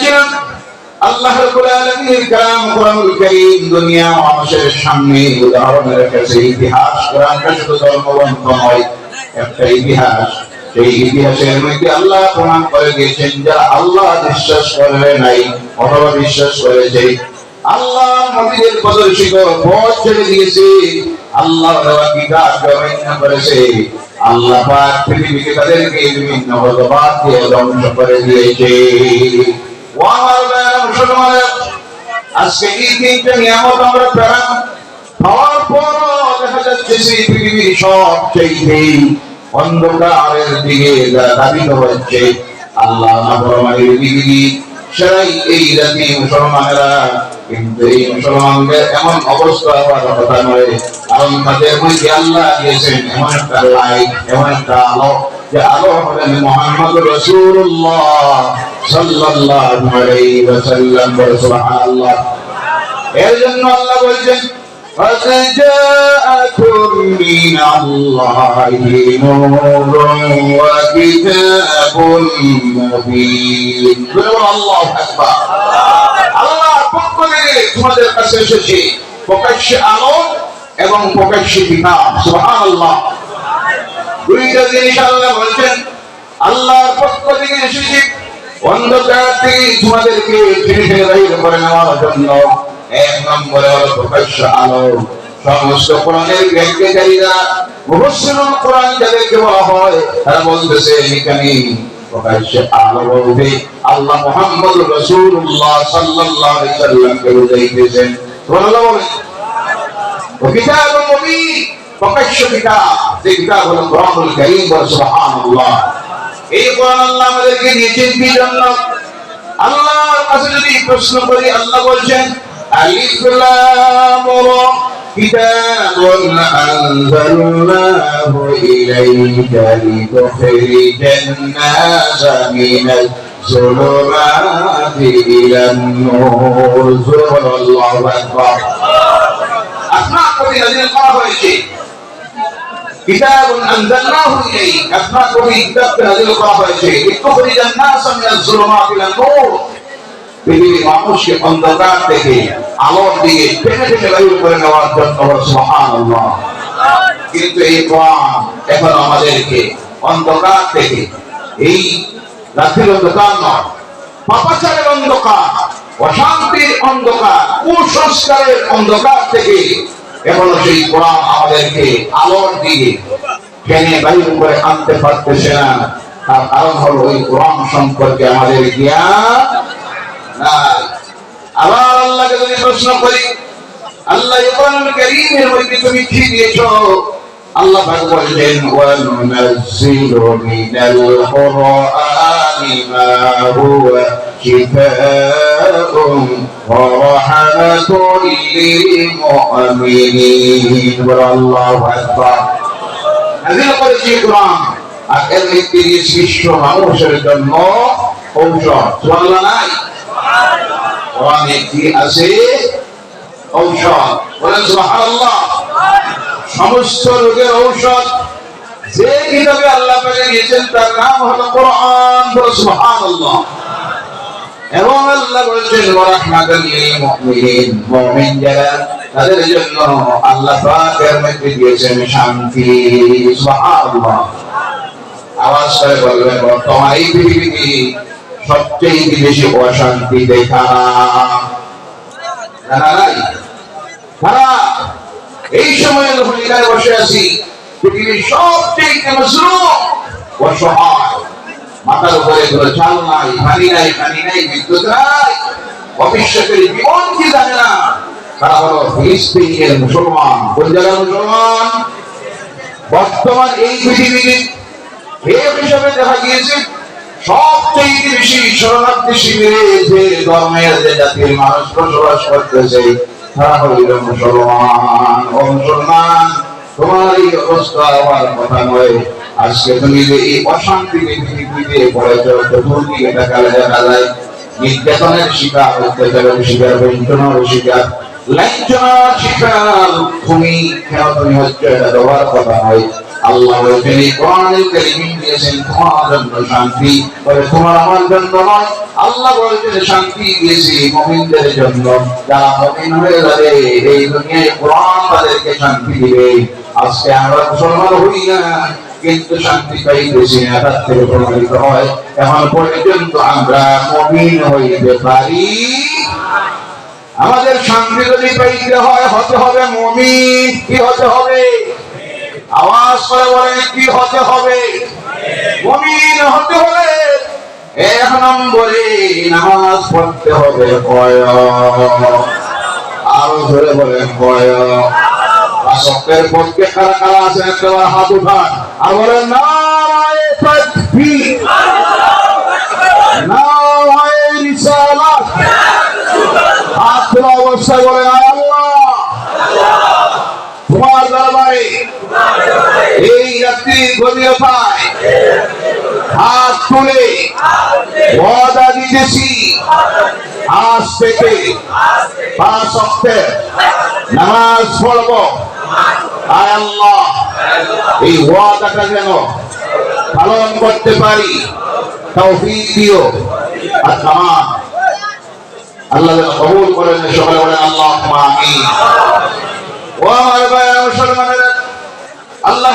ছিলাম আল্লাহ কালাম কোরআনুল কারীম দুনিয়া মানুষের সামনে উদাহরণের রেখেছে ইতিহাস কোরআনটা শুধু ধর্মগ্রন্থ নয়, একটা ইতিহাস। সেই ইতিহাসের মধ্যে আল্লাহ প্রমাণ করে দিয়েছেন আল্লাহ বিশ্বাস করে নাই অথবা বিশ্বাস করেছে। আল্লাহ নবীদের প্রদর্শিত পথ ছেড়ে দিয়েছে। আল্লাহ দেওয়া করেছে? আল্লাহ পাক পৃথিবীকে তাদেরকে বিভিন্ন ভগবান দিয়ে ধ্বংস করে দিয়েছে। আজকে এই নিয়ামত আমরা পরও দেখা যাচ্ছে সেই পৃথিবীর সব চাইতে অন্ধকারের দিকে দাবিত হচ্ছে, আল্লাহ নাফরমানির দিকে। সেরাই এই জাতি মুসলমানেরা। কিন্তু এই মুসলমানদের এমন অবস্থা হওয়ার কথা নয়। কারণ তাদের মধ্যে আল্লাহ দিয়েছেন এমন একটা লাইট এমন একটা আলো, যে আলো হলেন মোহাম্মদ রসুল্লাহ সাল্লাল্লাহু আলাইহি ওয়াসাল্লাম সুবহানাল্লাহ। এর জন্য আল্লাহ বলছেন قد جاءكم من الله نور وكتاب مبين বলুন আল্লাহু আকবার আল্লাহর পক্ষ থেকে তোমাদের কাছে এসেছে প্রকাশ্যে আলো এবং প্রকাশ্যে কিতাব সুবহানাল্লাহ দুইটা জিনিস আল্লাহ বলছেন আল্লাহর পক্ষ থেকে এসেছে অন্ধকার থেকে তোমাদেরকে টেনে টেনে বাহির করে নেওয়ার জন্য এক নম্বরে হলো প্রকাশ্য আলো সমস্ত কোরআনের ব্যাখ্যাকারীরা মুহসিনুল কোরআন যাদেরকে বলা হয়, তারা বলতেছে এখানে প্রকাশ্যে আলো বলতে আল্লাহ মোহাম্মদ রসুল্লাহ সাল্লাল্লাহু সাল্লামকে বুঝাইতেছেন। আল্লাহ যদি প্রশ্ন করি, আল্লাহ বলছেন ألف لام كتاب أنزلناه إليك لتخرج الناس من الظلمات إلى النور سورة الله أكبر أسمع قولي الذين قرأوا الشيء كتاب أنزلناه إليك أسمع قولي كتاب الذين قرأوا الشيء لتخرج الناس من الظلمات إلى النور পৃথিবীর মানুষকে অন্ধকার থেকে আলোর দিকে টেনে টেনে বাহির করে নেওয়ার জন্য সুবহানাল্লাহ। কিন্তু এই কোরআন এখন আমাদেরকে অন্ধকার থেকে এই রাত্রির অন্ধকার নয়, পাপাচারের অন্ধকার, অশান্তির অন্ধকার, কুসংস্কারের অন্ধকার থেকে এখনও সেই কোরআন আমাদেরকে আলোর দিকে টেনে বাহির করে আনতে পারতেছে না। তার কারণ হলো ওই কোরআন সম্পর্কে আমাদের জ্ঞান আবার আল্লাহকে যদি প্রশ্ন করি, আল্লাহ কোরআন কারীমের মধ্যে তুমি কি দিয়েছ? আল্লাহ পাক বললেন ওয়া নুনাজ্জিলু মিনাল কুরআনি মা হুয়া শিফাউন ওয়া রাহমাতুল লিল মুমিনিন বলে আল্লাহু আকবার। নাযিল করেছি কোরআন। আর এর মধ্যে বিশ্ব মানুষের জন্য ঔষধ। সুবহানাল্লাহ কোরআনে কি আছে? ঔষধ। বলেন সুবহানাল্লাহ। সমস্ত রোগের ঔষধ। যে কিতাবে আল্লাহ পাকে দিয়েছেন, তার নাম হলো কোরআন। বলে সুবহানাল্লাহ। এবং আল্লাহ বলেছেন লিল মুমিনিন মুমিন যারা, তাদের জন্য আল্লাহ মধ্যে দিয়েছেন শান্তি। সুবহানাল্লাহ। আওয়াজ করে বলবেন, বর্তমান এই পৃথিবীতে সবচেয়ে বেশি অশান্তি এই সময় যখন এখানে বসে আছি, পৃথিবীর সবচেয়ে মজলুম মাথার উপরে কোনো চাল নাই পানি নাই পানি নাই, বিদ্যুৎ নাই ভবিষ্যতের জীবন কি জানে না মুসলমান। কোন জায়গার মুসলমান? বর্তমান এই হিসাবে দেখা গিয়েছে সবচেয়ে বেশি শরণার্থী শিবিরে যে ধর্মের যে জাতির মানুষ বসবাস করতেছে, তারা হইল মুসলমান। ও মুসলমান তোমার এই অবস্থা হওয়ার কথা নয়। আজকে তুমি যে এই অশান্তি পৃথিবীতে পড়েছ দিকে দেখালে দেখা যায় নির্যাতনের শিকার, অত্যাচারের শিকার, বঞ্চনার শিকার, লাঞ্ছনার শিকার, তুমি কেন তুমি হচ্ছে এটা দেওয়ার কথা নয়। কিন্তু শান্তি পাইতেছি না, তার থেকে প্রমাণিত হয়। এখন পর্যন্ত আমরা মুমিন হইতে পারি। আমাদের শান্তি যদি পাইতে হয়, হতে হবে মুমিন। কি হতে হবে? আওয়াজ করে বলেন, কি হতে হবে? মুমিন হতে হবে এক নম্বরে নামাজ পড়তে হবে কয় আরও ধরে বলেন কয় আসকের পক্ষে কারা কারা আছেন একটা হাত উঠান। আর বলেন না হাত তোলা অবস্থায় বলেন আয় আল্লাহ তোমার দরবারে এই রাত্রি গভীরতায় হাত তুলে ওয়াদা দিতেছি। আজ থেকে পাঁচ অক্ষের নামাজ পড়ব। আয় আল্লাহ, এই ওয়াদাটা যেন পালন করতে পারি। তৌফিক দিও। আর আল্লাহ কবুল করেন বলেন আল্লাহ আমিন ও আমার ভাই মুসলমানেরা আল্লাহ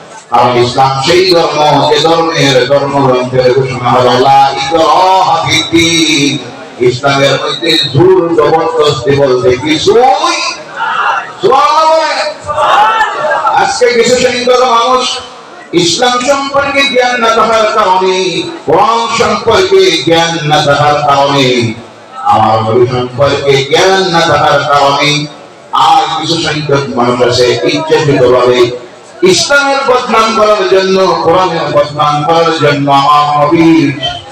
কারণ ইসলাম সেই ধর্ম যে ধর্মের ধর্মগ্রন্থের ঘোষণা হল ইসলামের মধ্যে জোর জবরদস্তি বলতে কিছুই। আজকে কিছু সংখ্যক মানুষ ইসলাম সম্পর্কে জ্ঞান না থাকার কারণে, কোরআন সম্পর্কে জ্ঞান না থাকার কারণে, আমার নবী সম্পর্কে জ্ঞান না থাকার কারণে, আর কিছু সংখ্যক মানুষ আছে ইসলামের বদনাম করার জন্য, কোরআনের বদনাম করার জন্য, আমার নবীর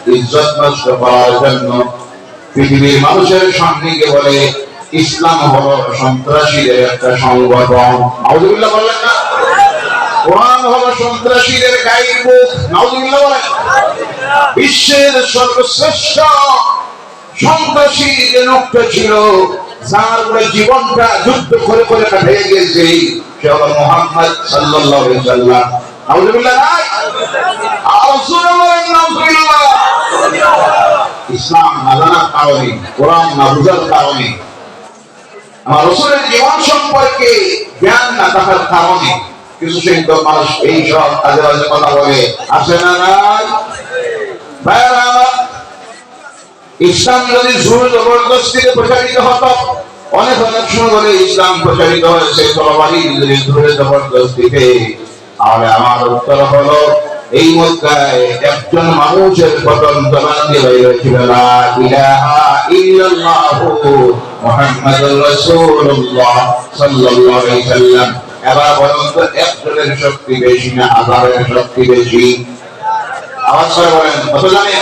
ইজ্জত নষ্ট করার জন্য পৃথিবীর মানুষের সামনে গিয়ে বলে, ইসলাম হলো সন্ত্রাসীদের একটা সংগঠন। নাউজুবিল্লাহ বললেন না। কোরআন হলো সন্ত্রাসীদের গাইড বুক নাউজুবিল্লাহ বলেন। বিশ্বের সর্বশ্রেষ্ঠ সন্ত্রাসী যে লোকটা ছিল, যার জীবনটা যুদ্ধ করে করে কাটিয়ে গিয়েছে ইসলাম না জানার কারণে, কোরআন না বুঝার কারণে, আমার রসুলের জীবন সম্পর্কে জ্ঞান না থাকার কারণে কিছু সংখ্যক মানুষ এই সব কাজে বাজে কথা বলে। আসে না ইসলাম যদি জোর জবরদস্তিতে প্রচারিত হতো অনেক অনেক বলে ইসলাম প্রচারিত হয়েছে যদি জোরে জবরদস্তিতে তাহলে আমার উত্তর হলো, এই মক্কায় একজন মানুষের পতন বাইরে হয়েছিল লা ইলাহা ইল্লাল্লাহু মুহাম্মাদুর রাসূলুল্লাহ সাল্লাল্লাহু আলাইহি সাল্লাম। এবার বলুন তো একজনের শক্তি বেশি না হাজারের শক্তি বেশি। আওয়াজ করে বলেন কত জানেন?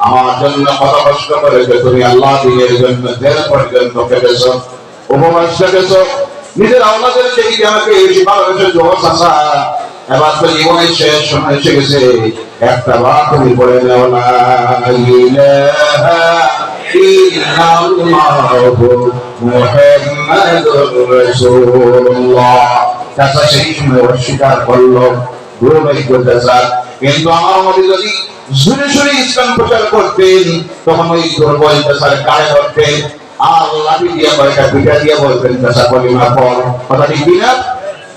আমার জন্য কত কষ্ট করেছ? তুমি আল্লাহ দিনের জন্য জেল পর্যন্ত কেটেছো উপবাস কেটেছো নিজের আওলাদের সেই আমাকে চাচা। এবার তো জীবনের শেষ সময় এসে গেছে। একটা বার তুমি পড়ে নেও না। অস্বীকার করল। কিন্তু আমার মধ্যে যদি শুনে শুনে ইসলাম প্রচার করতেন তখন ওই দুর্বল চাচার গায়ে ধরতেন আর লাঠি দিয়ে কয়েকটা পিঠা দিয়ে বলতেন চাচা কলিমা পর কথা ঠিক কিনা?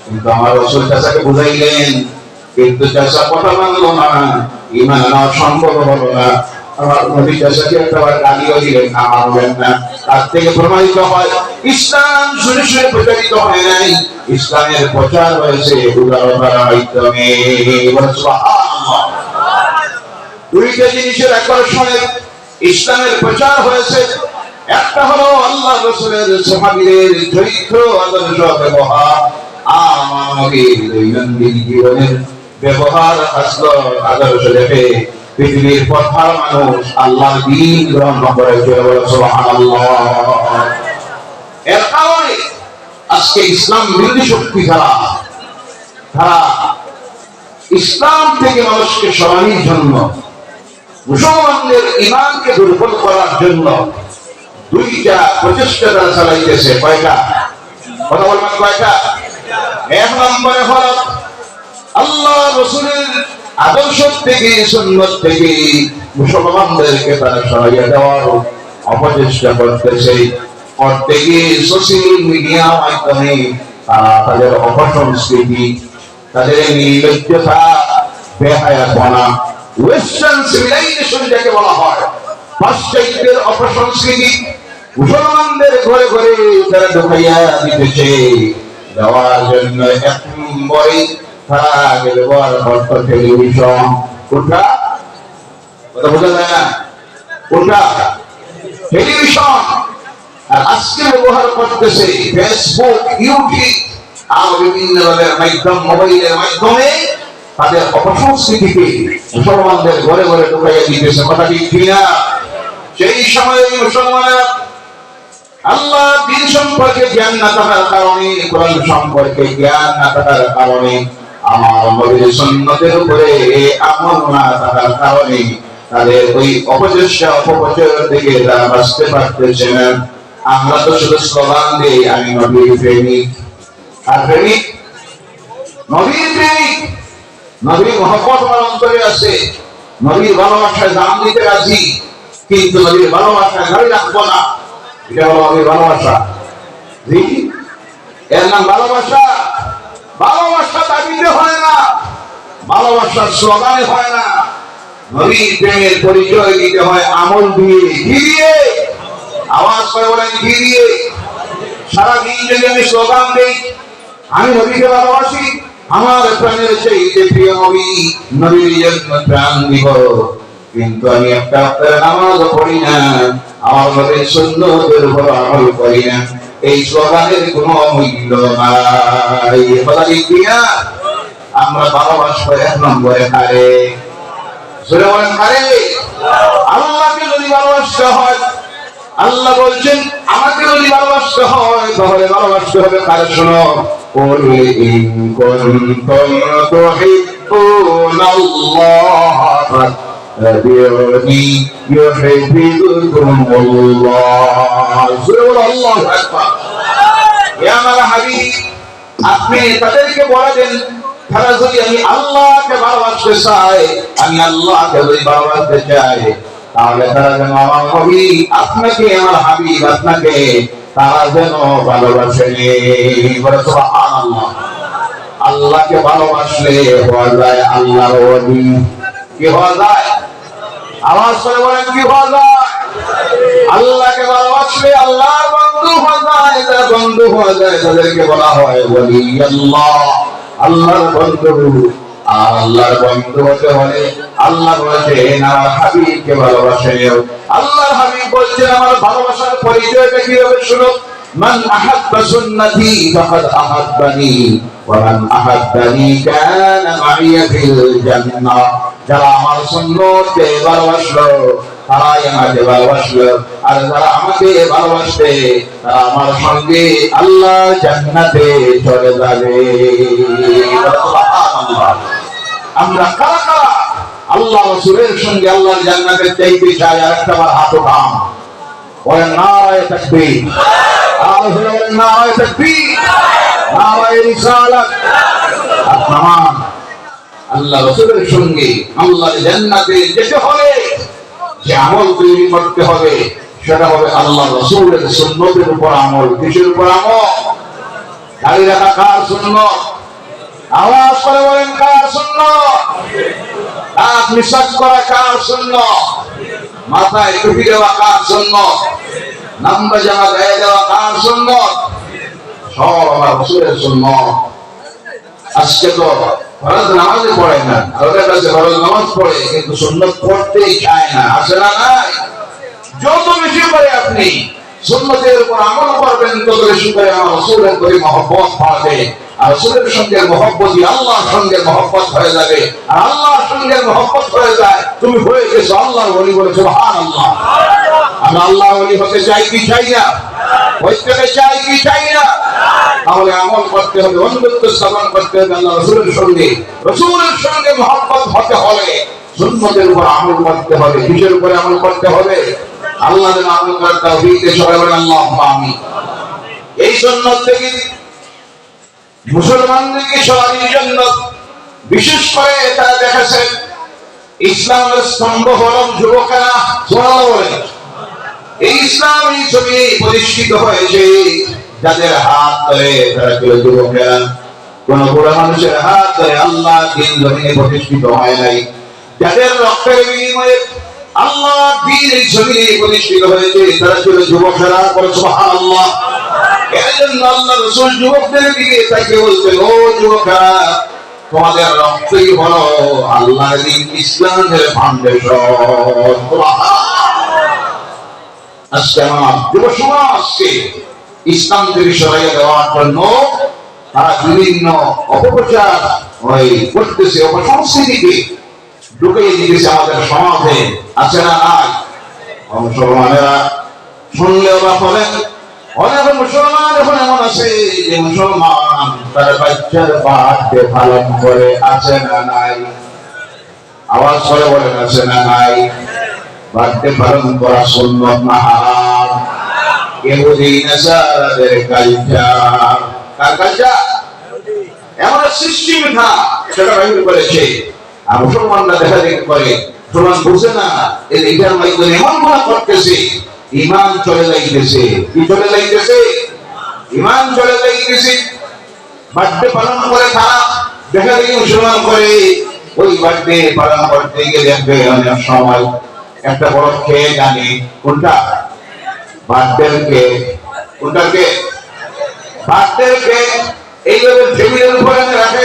কিন্তু আমার রসুল চাচাকে বুঝাইলেন, কিন্তু চাচা কথা মানলো না, ইমান আনা সম্ভব হলো না। আমার নবী চাষাকে একটা গালিও দিলেন, না মানবেন না। ইসলামের প্রচার হয়েছে সুবহানাল্লাহ। দুইটা জিনিসের আকর্ষণে ইসলামের প্রচার হয়েছে, একটা হলো আল্লাহ রসুলের সাহাবীদের চরিত্র, আদর্শ ব্যবহার। দৈনন্দিন জীবনের ব্যবহার আদর্শ দেখে। পৃথিবীর মানুষ আল্লাহর দিন গ্রহণ সুবহানাল্লাহ। এর কারণে আজকে ইসলাম বিরোধী শক্তি তারা ইসলাম থেকে মানুষকে সরানোর জন্য মুসলমানদের ইমানকে দুর্বল করার জন্য দুইটা প্রচেষ্টা তারা চালাইতেছে। কয়টা? কথা বলবেন কয়টা? এক নম্বরে হল আল্লাহ রসুলের আদর্শ থেকে, সুন্নত থেকে মুসলমানদেরকে তারা সরাইয়া দেওয়ার অপচেষ্টা করতেছে। করতে গিয়ে সোশ্যাল মিডিয়া মাধ্যমে তারা তাদের অপসংস্কৃতি, তাদের নির্লজ্জতা বেহায়াপনা ওয়েস্টার্ন সিভিলাইজেশন যাকে বলা হয়, পাশ্চাত্যের অপসংস্কৃতি, মুসলমানদের ঘরে ঘরে তারা ঢুকাইয়া দিতেছে। দেওয়ার জন্য এক নম্বরে তারা ব্যবহার টেলিভিশন কোনটা কথা বোঝা যায় না? টেলিভিশন আর আজকে ব্যবহার করতেছে ফেসবুক ইউটিউব আর বিভিন্ন মাধ্যম মোবাইলের মাধ্যমে তাদের অপসংস্কৃতিকে মুসলমানদের ঘরে ঘরে ঢুকাইয়া দিতেছে। কথা ঠিক কিনা? সেই সময়ে মুসলমানেরা আল্লাহ দিন সম্পর্কে জ্ঞান না থাকার কারণে, কোরআন সম্পর্কে জ্ঞান না থাকার কারণে, আমার নবীর সুন্নতের উপরে আমল না থাকার কারণে তাদের ওই অপচেষ্টা অপপ্রচার থেকে তারা বাঁচতে পারতেছে না। আমরা তো শুধু স্লোগান দিই, আমি নবীর প্রেমিক। আর প্রেমিক? নবীর প্রেমিক? নবীর মহব্বত আমার অন্তরে আছে। নবীর ভালোবাসায় দাম দিতে রাজি, কিন্তু নবীর ভালোবাসায় গাড়ি রাখব না। এটা হলো নবীর ভালোবাসা। এর নাম ভালোবাসা। ভালোবাসা দাবিতে হয় না। ভালোবাসার স্লোগানে হয় না। নবীর প্রেমের পরিচয় দিতে হয় আমল দিয়ে দিয়ে। আওয়াজ করে বলেন দিয়ে। সারাদিন যদি আমি স্লোগান দিই, আমি নবীকে ভালোবাসি। আমার প্রাণের সেই প্রিয় নবী কিন্তু আমি একটা আপনার নামাজ পড়ি না, আমার নবীর সুন্নতের উপর আমল করি না। এই স্লোগানের কোনো মূল্য নাই। কথা ঠিক কিনা আমরা ভালোবাসবো এক নম্বরে হারে। সুরে বলেন হারে। আল্লাহকে যদি ভালোবাসতে হয় আল্লাহ বলছেন, আমাকে যদি ভালোবাসতে হয়, তাহলে ভালোবাসতে হবে কার শোনো? আমি আল্লাহকে ভালোবাসতে চাই আমি আল্লাহকে যদি ভালোবাসতে চাই তাহলে তারা যেন আমার নবী আপনাকে আমার হাবিব আপনাকে তারা যেন ভালোবাসে বলে সুবহানাল্লাহ। আল্লাহকে ভালোবাসলে হওয়া যায় আল্লাহর ওলি কি হওয়া যায়? আওয়াজ করে বলেন, কি হওয়া যায়? আল্লাহকে ভালোবাসলে আল্লাহর বন্ধু হওয়া যায়, যারা বন্ধু হওয়া যায় তাদেরকে বলা হয় ওলি আল্লাহ আল্লাহর বন্ধু। আর আল্লাহর বন্ধু আল্লাহ বলেছেন আমার হাবিবকে ভালোবাসেন আল্লাহর হাবিব বলছেন আমার ভালোবাসার পরিচয়টা কীভাবে শুনো? মান আহাব্বা সুন্নতি আর যারা আমাকে ভালোবাসবে আমার সঙ্গে আল্লাহ জান্নাতে চলে যাবে। আমরা কারা কারা? আল্লাহ রসুলের সঙ্গে আল্লাহর জান্নাতে চাইতে চাই আর একটা বার হাত উঠাম বলেন, নারায় নারায় নারায় রিসালাত। আর আল্লাহ রসুলের সঙ্গে আল্লাহর জান্নাতে যেতে হলে যে আমল তৈরি করতে হবে, সেটা হবে আল্লাহ রসুলের সুন্নতের উপর আমল। কিসের উপর আমল? দাঁড়িয়ে রাখা কার সুন্নত? আওয়াজ করে বলেন, কার সুন্নত দাঁত নিঃশ্বাস করা কার সুন্নত মাথায় টুপি দেওয়া কার জন্য নাম্বা জামা গায়ে দেওয়া কার জন্য সব আমার রসুলের জন্য আজকে তো ফরজ নামাজে পড়ে না। ওদের কাছে ফরজ নামাজ পড়ে, কিন্তু সুন্নত পড়তেই চায় না। আসে না নাই? যত বেশি করে আপনি সুন্নতের উপর আমল করবেন, তত বেশি করে আমার রসুলের প্রতি মহব্বত আর রসুলের সঙ্গে মহব্বতই আল্লাহর সঙ্গে মহব্বত হয়ে যাবে। আর আল্লাহর সঙ্গে মহব্বত হয়ে যায়, তুমি হয়ে গেছো আল্লাহর বলি বলেছ হান আল্লাহ আমরা আল্লাহ বলি হতে চাই কি চাই না? হইতে চাই কি চাই না? তাহলে আমল করতে হবে অন্ধত্ব স্থাপন করতে হবে আল্লাহ রসুলের সঙ্গে। রসুলের সঙ্গে মহব্বত হতে হলে সুন্নতের উপর আমল করতে হবে, কিসের উপরে আমল করতে হবে? আল্লাহ যেন আমল হবে সবাই বলেন আল্লাহ আমি এই সুন্নত থেকে মুসলমানদেরকে সবারই জন্য বিশেষ করে তারা দেখেছে ইসলামের স্তম্ভ হল যুবকেরা এই ইসলামী ছবি প্রতিষ্ঠিত হয়েছে যাদের হাত ধরে তারা ছিল যুবকেরা। কোন বুড়া মানুষের হাত ধরে আল্লাহ দিন প্রতিষ্ঠিত হয় নাই। যাদের রক্তের বিনিময়ে আল্লাহ এই জমিনে প্রতিষ্ঠিত হয়েছে, তারা ছিল যুবকেরা বলে সুবহানাল্লাহ। এর জন্য আল্লাহ রসুল যুবকদের দিকে তাকে বলতেন ও যুবকেরা, তোমাদের রক্তই হলো আল্লাহর দিন, ইসলামের ফাউন্ডেশন আজকে আমার যুব সমাজকে ইসলাম থেকে সরাইয়া দেওয়ার জন্য তারা বিভিন্ন অপপ্রচার ওই করতেছে, অপসংস্কৃতিকে ঢুকিয়ে দিতেছে আমাদের সমাজে আছে না নাই? মুসলমানেরা অনেক মুসলমান এখন এমন আছে যে মুসলমান তার বাচ্চার পালন করে আছে না নাই? আওয়াজ করে আছে না নাই? পালন করা সুন্নত না হারাম? ইহুদি নাসারাদের কালচার কার কালচার এমন সৃষ্টি মিথা সেটা বাইবেল বলেছে আর মুসলমানরা দেখা দেখি করে মুসলমান বুঝে না এটার মাধ্যমে এমন গুণা করতেছে ইমান চলে যাইতেছে। কি চলে যাইতেছে? ইমান চলে যাইতেছে। বার্থডে পালন করে তারা, দেখা দেখি মুসলমান করে, ওই বার্থডে পালন করতে গিয়ে দেখবে অনেক সময় একটা বড় খেয়ে জানি, কোনটা? বার্থডে কে কোনটা কে বার্থডে কে এইভাবে টেবিলের উপরে রাখে।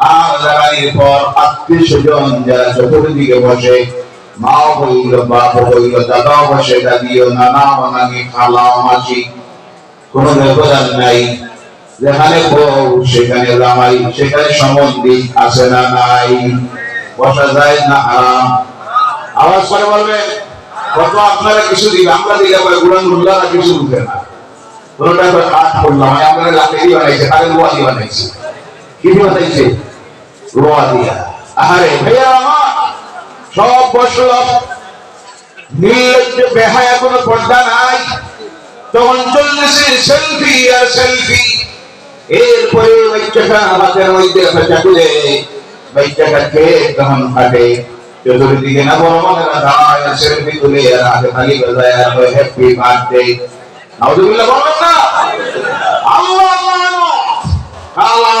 আর জ্বালানির পর আত্মীয় স্বজন যারা চতুর্দিকে বসে মাও হইল, বাপ হইল দাদাও বসে, দাদিও, নানা নানি খালাও মাসি, কোন ব্যবধান নাই। যেখানে বউ, সেখানে জামাই, সেখানে সম্বন্ধী আছে না নাই। বসা যায় না হারাম। আওয়াজ করে বলবেন, কত আপনারা কিছু দিবে? আমরা দিলে পরে গুলান গুল্লারা কিছু দিবে না। কোনটা তো কাঠ করলাম, আমরা লাকড়ি বানাইছে তাহলে বানাইছে। কি বানাইছে? লোয়া দিয়া। আহারে ভাইয়া আমার সব বসল। বেহায়া কোনো পর্দা নাই, তখন চলতেছে সেলফি আর সেলফি। এরপরে বাচ্চাটা তুলে বাচ্চাটা তখন কাটে চতুর্দিকে না বড় মনেরা দাঁড়ায় সেলফি তুলে আর হাতে খালি বাজায় আর হ্যাপি বার্থডে বলবেন না? আল্লাহ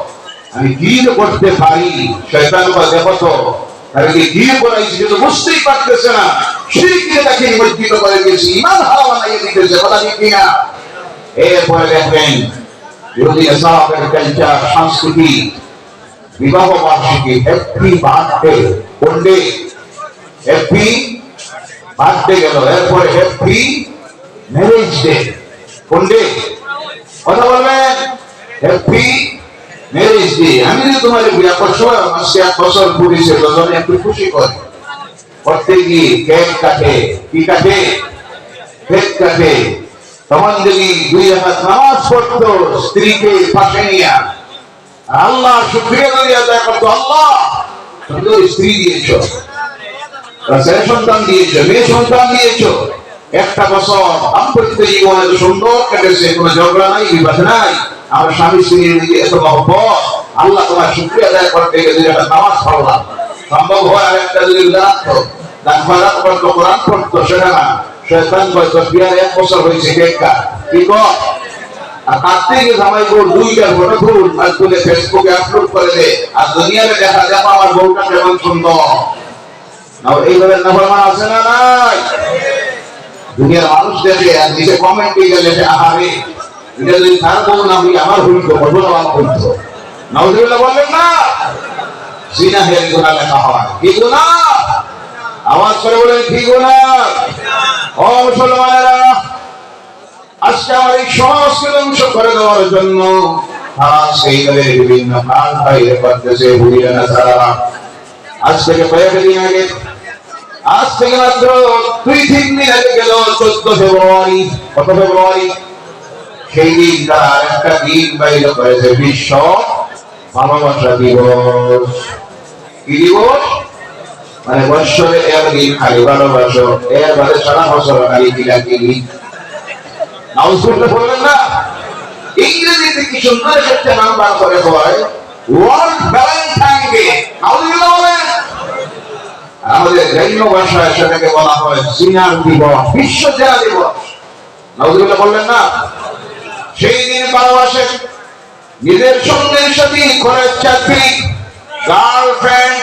আমি কি করতে পারি, শয়তান বা দেখো তো তাহলে কি করাইছি কিন্তু বুঝতেই পারতেছে না। শিরকে তাকে নিমজ্জিত করে দিয়েছি, ইমান হারা বানাইয়ে দিতেছে কথা ঠিক কিনা? এরপরে দেখবেন বিরোধী সাহাবের কালচার সংস্কৃতি, বিবাহ বার্ষিকী হ্যাপি বার্থডে কোন ডে হ্যাপি বার্থডে গেল, এরপরে হ্যাপি ম্যারেজ ডে কোন ডে কথা বলবেন? হ্যাপি ম্যারেজ ডে আমি যদি তোমার করছ মাসে এক বছর পুলিশে দুজনে একটু খুশি করে। করতে গিয়ে কেক কাটে, কি কাটে? কেক কাটে। তখন যদি দুই হাত নামাজ পড়তো, স্ত্রীকে পাশে আল্লাহ যদি আদায় করতো, আল্লাহ, তুমি স্ত্রী দিয়েছ। ছেলে সন্তান দিয়েছ, মেয়ে সন্তান দিয়েছ। একটা বছর জীবন সুন্দর কেটেছে, কোনো ঝগড়া নাই, বিবাদ নাই। আমার স্বামী স্ত্রীর দিকে এত মহব্বত আল্লাহ তোমার শুক্রিয়া আদায় করতে যদি একটা নামাজ পড়লাম। সম্ভব হয় আর একটা যদি রাখতো আর দুইটা ফটো তুল আর আপলোড করে দে। আর দুনিয়াতে দেখা দেখো আমার বউটা কেমন সুন্দর। এইভাবে নাফরমান আছে না দুনিয়ার মানুষ দেখে আর নিচে কমেন্ট গেলে আহারে। এটা যদি তার বউ না হই আমার ভুল তো বলব আমার ভুল তো নাউজুবিল্লাহ বললেন, না! সিনা হের গুনাহ লেখা হয়। কি গুনাহ? আওয়াজ করে বলেন, কি গুনাহ? ও মুসলমানেরা, আজকে আমার এই সংস্কৃত অংশ করে দেওয়ার জন্য সেই দলের বিভিন্ন কাল বাইরে করতেছে, ভুলিয়ে না তারা আজ থেকে কয়েকদিন আগে, আজ থেকে মাত্র দুই তিন দিন আগে গেল চোদ্দ ফেব্রুয়ারি। কত ফেব্রুয়ারি? সেই দিন তারা একটা দিন বাইরে করেছে বিশ্ব ভালোবাসা দিবস। কি দিবস? মানে বৎসরে একদিন খালি ভালোবাসো এরপরে সারা বছর খালি না। ইংরেজিতে কি সুন্দর একটা নাম বার করে হয় ওয়ার্ল্ড ভ্যালেন্টাইন ডে আমাদের জৈন ভাষায় সেটাকে বলা হয় সিনার দিবস, বিশ্ব জেলা দিবস। নাউজুবিল্লাহ বললেন না। সেই দিন ভালোবাসে নিজের সঙ্গের চাকরি গার্লফ্রেন্ড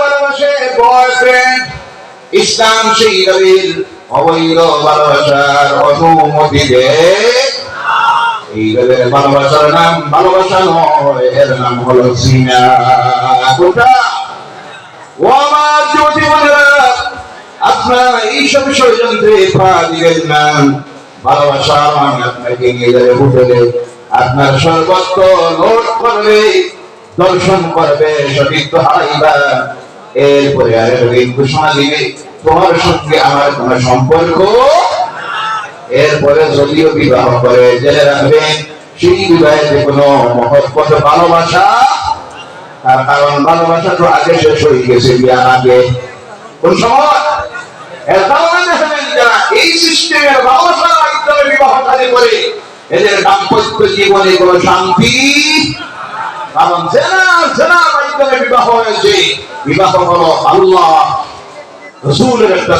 ভালোবাসে বয়ফ্রেন্ড ইসলাম সেই নবীর অবৈধ ভালোবাসার অনুমতি এই নবীর ভালোবাসার নাম ভালোবাসা নয়, এর নাম হলো সিনা কোথা ও আমার বোনেরা, আপনারা এইসব ষড়যন্ত্রে পা দিবেন না। ভালোবাসা আপনার সর্বত্র নোট করবে, দর্শন করবে, সঠিক এরপরে আর ঘোষণা দিবে, তোমার সঙ্গে আমার কোন সম্পর্ক এরপরে যদিও বিবাহ করে জেনে রাখবেন সেই বিবাহে কোনো মহৎপথ ভালোবাসা তার কারণ ভালোবাসা তো আগে শেষ হয়ে গেছে বিয়ার আগে। কোন সময় এই সিস্টেমের বিবাহ শান্তি কারণ বিবাহ একটা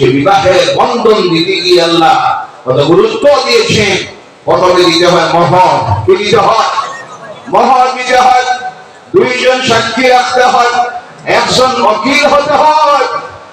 বিবাহের বন্ধন দিতে গিয়ে আল্লাহ কত গুরুত্ব দিয়েছেন। প্রথমে দিতে হয় মহর। কি দিতে হয়? মহর দিতে হয়। দুইজন সাক্ষী রাখতে হয়। একজন অকিল হতে হয়।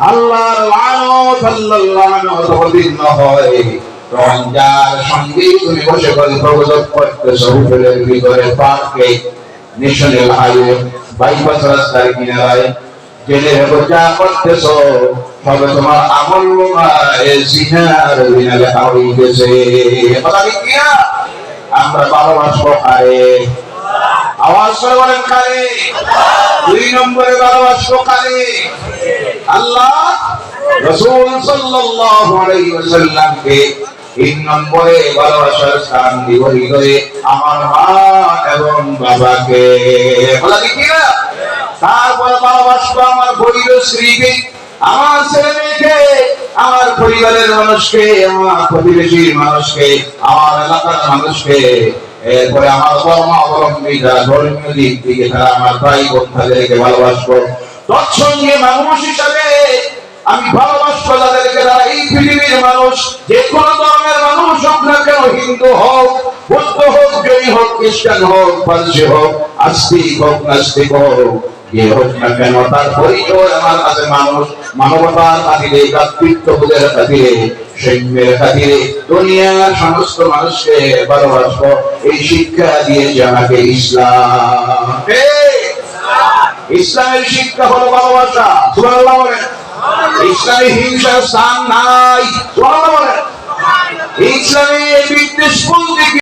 আল্লাহর লানত আল্লাহর লানত অবতীর্ণ হয়। যার সঙ্গে তুমি বসে গল্প গুজব করতেছো হোটেলের ভিতরে পার্কে ন্যাশনাল হাইওয়ে বাইপাস রাস্তার কিনারায় জেনে রেখো, যা করতেছো তবে তোমার আমল লোমায় সিনার দিনে লেখা হয়ে গেছে আমরা ভালোবাসবো আরে আওয়াজ করে বলেন কারে। দুই নম্বরে ভালোবাসবো কারে। আল্লাহ সাল্লাল্লাহু আলাইহি ওয়াসাল্লামকে তিন নম্বরে ভালোবাসার স্থান দিব হৃদয়ে আমার মা এবং বাবাকে। বলা দেখি না ভালোবাসবো আমার স্ত্রীকে, আমার আমার পরিবারের মানুষকে, আমার প্রতিবেশীর মানুষকে, আমার এলাকার মানুষকে। এরপরে আমার যারা ধর্মীয় দিক থেকে তারা আমার ভাই বোন ভালোবাসবো। তৎসঙ্গে মানুষ হিসাবে আমি ভালোবাসবো এই পৃথিবীর মানুষ, যে কোনো ধর্মের মানুষ হোক না কেন, হিন্দু হোক, বৌদ্ধ হোক হোক, খ্রিস্টান হোক হোক, আস্তিক হোক, নাস্তিক হোক হোক না কেন আমার কাছে মানুষ, মানবতার খাতিরে ভ্রাতৃত্ববোধের খাতিরে, সৈন্যের খাতিরে, দুনিয়ার সমস্ত মানুষকে ভালোবাসবো। এই শিক্ষা দিয়েছে আমাকে ইসলাম! ইসলামের শিক্ষা হলো ভালোবাসা সুবহানাল্লাহ বলেন। ইসলামে হিংসার স্থান নাই সুবহানাল্লাহ বলেন। ইসলামে বিদ্বেষ